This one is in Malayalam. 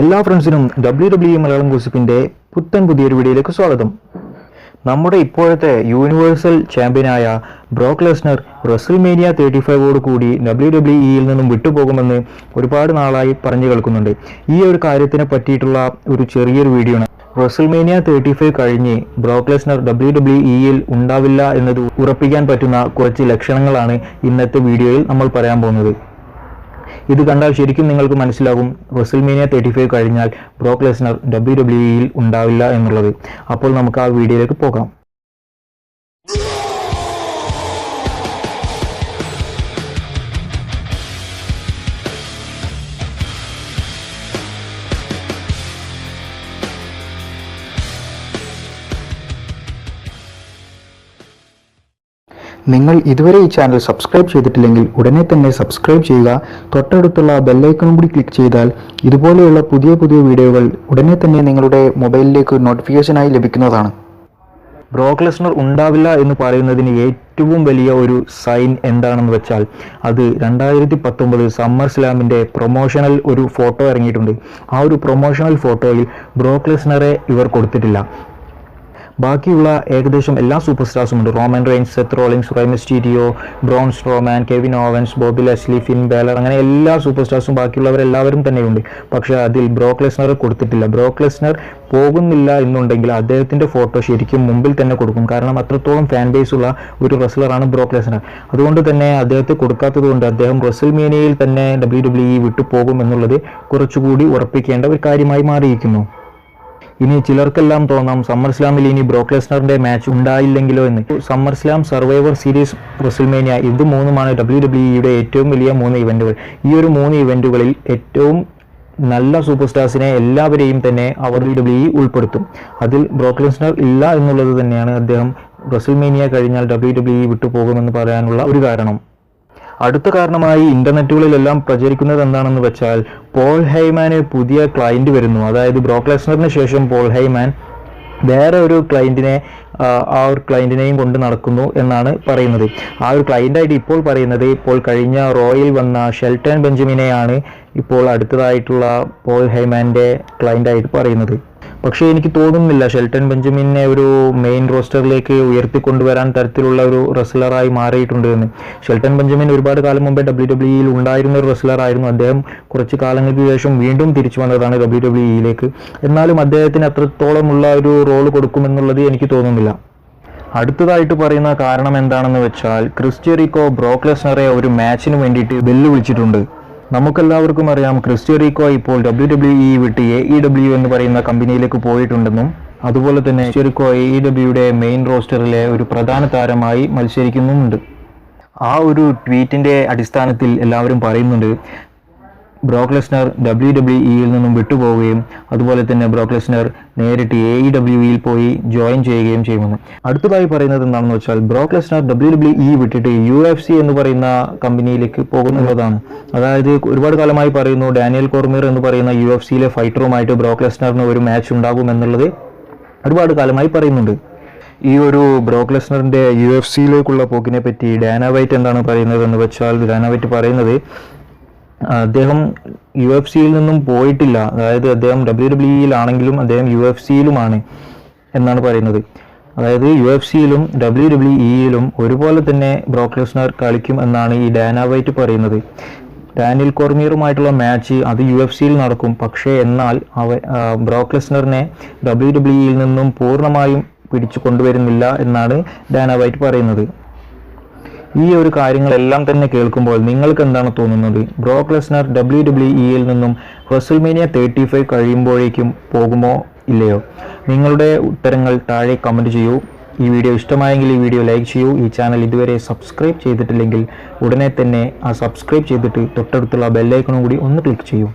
എല്ലാ ഫ്രണ്ട്സിനും ഡബ്ല്യു ഡബ്ല്യു മലയാളം ഗോസിപ്പിന്റെ പുത്തൻ പുതിയൊരു വീഡിയോയിലേക്ക് സ്വാഗതം. നമ്മുടെ ഇപ്പോഴത്തെ യൂണിവേഴ്സൽ ചാമ്പ്യനായ ബ്രോക്ക് ലെസ്നർ റെസിൽമേനിയ തേർട്ടി ഫൈവോട് കൂടി ഡബ്ല്യു ഡബ്ല്യു ഇയിൽ നിന്നും വിട്ടുപോകുമെന്ന് ഒരുപാട് നാളായി പറഞ്ഞു കേൾക്കുന്നുണ്ട്. ഈ ഒരു കാര്യത്തിനെ പറ്റിയിട്ടുള്ള ഒരു ചെറിയൊരു വീഡിയോ ആണ്. റെസിൽമേനിയ തേർട്ടി ഫൈവ് കഴിഞ്ഞ് ബ്രോക്ക് ലെസ്നർ ഡബ്ല്യു ഡബ്ല്യു ഇയിൽ ഉണ്ടാവില്ല എന്നത് ഉറപ്പിക്കാൻ പറ്റുന്ന കുറച്ച് ലക്ഷണങ്ങളാണ് ഇന്നത്തെ വീഡിയോയിൽ നമ്മൾ പറയാൻ പോകുന്നത്. ഇത് കണ്ടാൽ ശരിക്കും നിങ്ങൾക്ക് മനസ്സിലാകും. റെസിൽമേനിയ തേർട്ടി ഫൈവ് കഴിഞ്ഞാൽ ബ്രോക്ക് ലെസ്നർ ഡബ്ല്യു ഡബ്ല്യു ഇയിൽ ഉണ്ടാവില്ല എന്നുള്ളത്. അപ്പോൾ നമുക്ക് ആ വീഡിയോയിലേക്ക് പോകാം. നിങ്ങൾ ഇതുവരെ ഈ ചാനൽ സബ്സ്ക്രൈബ് ചെയ്തിട്ടില്ലെങ്കിൽ ഉടനെ തന്നെ സബ്സ്ക്രൈബ് ചെയ്യുക. തൊട്ടടുത്തുള്ള ബെല്ലൈക്കണും കൂടി ക്ലിക്ക് ചെയ്താൽ ഇതുപോലെയുള്ള പുതിയ പുതിയ വീഡിയോകൾ ഉടനെ തന്നെ നിങ്ങളുടെ മൊബൈലിലേക്ക് നോട്ടിഫിക്കേഷനായി ലഭിക്കുന്നതാണ്. ബ്രോക്ക് ലെസ്നർ ഉണ്ടാവില്ല എന്ന് പറയുന്നതിന് ഏറ്റവും വലിയ ഒരു സൈൻ എന്താണെന്ന് വെച്ചാൽ അത് രണ്ടായിരത്തി പത്തൊമ്പത് സമ്മർ സ്ലാമിന്റെ പ്രൊമോഷണൽ ഒരു ഫോട്ടോ ഇറങ്ങിയിട്ടുണ്ട്. ആ ഒരു പ്രൊമോഷണൽ ഫോട്ടോയിൽ ബ്രോക്ക് ലെസ്നറെ ഇവർ കൊടുത്തിട്ടില്ല. ബാക്കിയുള്ള ഏകദേശം എല്ലാ സൂപ്പർ സ്റ്റാർസും ഉണ്ട്. Roman Reigns Seth Rollins Rey Mysterio Braun Strowman Kevin Owens Bobby Lashley Finn Balor അങ്ങനെ എല്ലാ സൂപ്പർ സ്റ്റാർസും ബാക്കിയുള്ളവരെല്ലാവരും തന്നെയുണ്ട്. പക്ഷേ അതിൽ ബ്രോക്ക് ലെസ്നർ കൊടുത്തിട്ടില്ല. ബ്രോക്ക് ലെസ്നർ പോകുന്നില്ല എന്നുണ്ടെങ്കിൽ അദ്ദേഹത്തിന്റെ ഫോട്ടോ ശരിക്കും മുമ്പിൽ തന്നെ കൊടുക്കും. കാരണം അത്രത്തോളം ഫാൻ ബേസ് ഉള്ള ഒരു റെസ്ലറാണ് ബ്രോക്ക് ലെസ്നർ. അതുകൊണ്ട് തന്നെ അദ്ദേഹത്തെ കൊടുക്കാത്തത് കൊണ്ട് അദ്ദേഹം റെസിൽമേനിയയിൽ തന്നെ ഡബ്ല്യു ഡബ്ല്യു ഇ വിട്ടു പോകും എന്നുള്ളത് കുറച്ചുകൂടി ഉറപ്പിക്കേണ്ട ഒരു കാര്യമായി മാറിയിരിക്കുന്നു. ഇനി ചിലർക്കെല്ലാം തോന്നാം സമ്മർ സ്ലാമിൽ ഇനി ബ്രോക്ക് ലെസ്നറിന്റെ മാച്ച് ഉണ്ടായില്ലെങ്കിലോ എന്ന്. Summer slam Survivor Series WrestleMania ഇത് മൂന്നുമാണ് ഡബ്ല്യു ഡബ്ല്യു ഇയുടെ ഏറ്റവും വലിയ മൂന്ന് ഇവന്റുകൾ. ഈ ഒരു മൂന്ന് ഇവന്റുകളിൽ ഏറ്റവും നല്ല സൂപ്പർ സ്റ്റാർസിനെ എല്ലാവരെയും തന്നെ അവർ ഡബ്ല്യു ഇ ഉൾപ്പെടുത്തും. അതിൽ ബ്രോക്ക് ലെസ്നർ ഇല്ല എന്നുള്ളത് തന്നെയാണ് അദ്ദേഹം റെസിൽമേനിയ കഴിഞ്ഞാൽ ഡബ്ല്യു ഡബ്ല്യു ഇ വിട്ടുപോകുമെന്ന് പറയാനുള്ള ഒരു കാരണം. അടുത്ത കാരണമായി ഇന്റർനെറ്റുകളിലെല്ലാം പ്രചരിക്കുന്നത് എന്താണെന്ന് വെച്ചാൽ പോൾ ഹൈമാന് പുതിയ ക്ലയന്റ് വരുന്നു. അതായത് ബ്രോക്ക് ലെസ്നറിന് ശേഷം പോൾ ഹൈമാൻ വേറെ ഒരു ക്ലയന്റിനെ ആ ഒരു ക്ലയന്റിനെയും കൊണ്ട് നടക്കുന്നു എന്നാണ് പറയുന്നത്. ആ ഒരു ക്ലയന്റായിട്ട് ഇപ്പോൾ പറയുന്നത് ഇപ്പോൾ കഴിഞ്ഞ റോയിൽ വന്ന ഷെൽട്ടൺ ബെഞ്ചമിനെയാണ് ഇപ്പോൾ അടുത്തതായിട്ടുള്ള പോൾ ഹൈമാന്റെ ക്ലയന്റായിട്ട് പറയുന്നത്. പക്ഷേ എനിക്ക് തോന്നുന്നില്ല. ഷെൽട്ടൺ ബെഞ്ചമിനെ ഒരു മെയിൻ റോസ്റ്ററിലേക്ക് ഉയർത്തിക്കൊണ്ടുവരാൻ തരത്തിലുള്ള ഒരു റെസ്ലറായി മാറിയിട്ടുണ്ട് എന്ന്. ഷെൽട്ടൺ ബെഞ്ചമിൻ ഒരുപാട് കാലം മുമ്പേ ഡബ്ല്യു ഡബ്ല്യുയിൽ ഉണ്ടായിരുന്ന ഒരു റെസ്ലറായിരുന്നു. അദ്ദേഹം കുറച്ച് കാലങ്ങൾക്ക് ശേഷം വീണ്ടും തിരിച്ചു വന്നതാണ് ഡബ്ല്യു ഡബ്ല്യുയിലേക്ക് എന്നാലും അദ്ദേഹത്തിന് അത്രത്തോളമുള്ള ഒരു റോൾ കൊടുക്കുമെന്നുള്ളത് എനിക്ക് തോന്നുന്നില്ല. അടുത്തതായിട്ട് പറയുന്ന കാരണം എന്താണെന്ന് വെച്ചാൽ ക്രിസ്റ്റ്യറിക്കോ ബ്രോക്ലെസ്നറെ ഒരു മാച്ചിന് വേണ്ടിയിട്ട് വെല്ലുവിളിച്ചിട്ടുണ്ട് നമുക്കെല്ലാവർക്കും അറിയാം ക്രിസ്റ്റിയറിക്കോ ഇപ്പോൾ ഡബ്ല്യു ഡബ്ല്യു ഇ വിട്ട് എ ഇ ഡബ്ല്യു എന്ന് പറയുന്ന കമ്പനിയിലേക്ക് പോയിട്ടുണ്ടെന്നും അതുപോലെ തന്നെ ക്രിസ്റ്റിയറിക്കോ എ ഇ ഡബ്ല്യുയുടെ മെയിൻ റോസ്റ്ററിലെ ഒരു പ്രധാന താരമായി മത്സരിക്കുന്നുമുണ്ട്. ആ ഒരു ട്വീറ്റിന്റെ അടിസ്ഥാനത്തിൽ എല്ലാവരും പറയുന്നുണ്ട് ബ്രോക്ക് ലെസ്നർ ഡബ്ല്യു ഡബ്ല്യു ഇയിൽ നിന്നും വിട്ടുപോവുകയും അതുപോലെ തന്നെ ബ്രോക്ക് ലെസ്നർ നേരിട്ട് എ ഇ ഡബ്ല്യുയിൽ പോയി ജോയിൻ ചെയ്യുകയും ചെയ്യുമെന്ന്. അടുത്തതായി പറയുന്നത് എന്താണെന്ന് വെച്ചാൽ Brock Lesnar W W E വിട്ടിട്ട് യു എഫ് സി എന്ന് പറയുന്ന കമ്പനിയിലേക്ക് പോകുന്നുള്ളതാണ് അതായത് ഒരുപാട് കാലമായി പറയുന്നു ഡാനിയൽ കോർമീർ എന്ന് പറയുന്ന യു എഫ് സിയിലെ ഫൈറ്ററുമായിട്ട് ബ്രോക്ക് ലെസ്നറിന് ഒരു മാച്ച് ഉണ്ടാകും എന്നുള്ളത് ഒരുപാട് കാലമായി പറയുന്നുണ്ട്. ഈ ഒരു ബ്രോക്ക് ലെസ്നറിന്റെ യു എഫ് സിയിലേക്കുള്ള പോക്കിനെ പറ്റി ഡാനാവൈറ്റ് എന്താണ് പറയുന്നത് എന്ന് വെച്ചാൽ ഡാനാവൈറ്റ് പറയുന്നത് അദ്ദേഹം യു എഫ് സിയിൽ നിന്നും പോയിട്ടില്ല. അതായത് അദ്ദേഹം ഡബ്ല്യു ഡബ്ല്യുയിലാണെങ്കിലും അദ്ദേഹം യു എഫ് സിയിലുമാണ് എന്നാണ് പറയുന്നത്. അതായത് യു എഫ് സിയിലും ഡബ്ല്യു ഡബ്ല്യു ഇയിലും ഒരുപോലെ തന്നെ ബ്രോക്ക് ലെസ്നർ കളിക്കും എന്നാണ് ഈ ഡാന വൈറ്റ് പറയുന്നത്. ഡാനിയൽ കോർമിയറുമായിട്ടുള്ള മാച്ച് അത് യു എഫ് സിയിൽ നടക്കും. പക്ഷേ എന്നാൽ അവ ബ്രോക്ക് ലെസ്നറിനെ ഡബ്ല്യു ഇയിൽ നിന്നും പൂർണമായും പിടിച്ചു കൊണ്ടുവരുന്നില്ല എന്നാണ് ഡാന വൈറ്റ് പറയുന്നത്. ഈ ഒരു കാര്യങ്ങളെല്ലാം തന്നെ കേൾക്കുമ്പോൾ നിങ്ങൾക്ക് എന്താണ് തോന്നുന്നത്? ബ്രോക്ക് ലെസ്നർ ഡബ്ല്യു ഡബ്ല്യു ഇയിൽ നിന്നും റെസിൽമേനിയ തേർട്ടി ഫൈവ് കഴിയുമ്പോഴേക്കും പോകുമോ ഇല്ലയോ? നിങ്ങളുടെ ഉത്തരങ്ങൾ താഴെ കമന്റ് ചെയ്യൂ. ഈ വീഡിയോ ഇഷ്ടമായെങ്കിൽ ഈ വീഡിയോ ലൈക്ക് ചെയ്യൂ. ഈ ചാനൽ ഇതുവരെ സബ്സ്ക്രൈബ് ചെയ്തിട്ടില്ലെങ്കിൽ ഉടനെ തന്നെ ആ സബ്സ്ക്രൈബ് ചെയ്തിട്ട് തൊട്ടടുത്തുള്ള ബെല്ലൈക്കണും കൂടി ഒന്ന് ക്ലിക്ക് ചെയ്യൂ.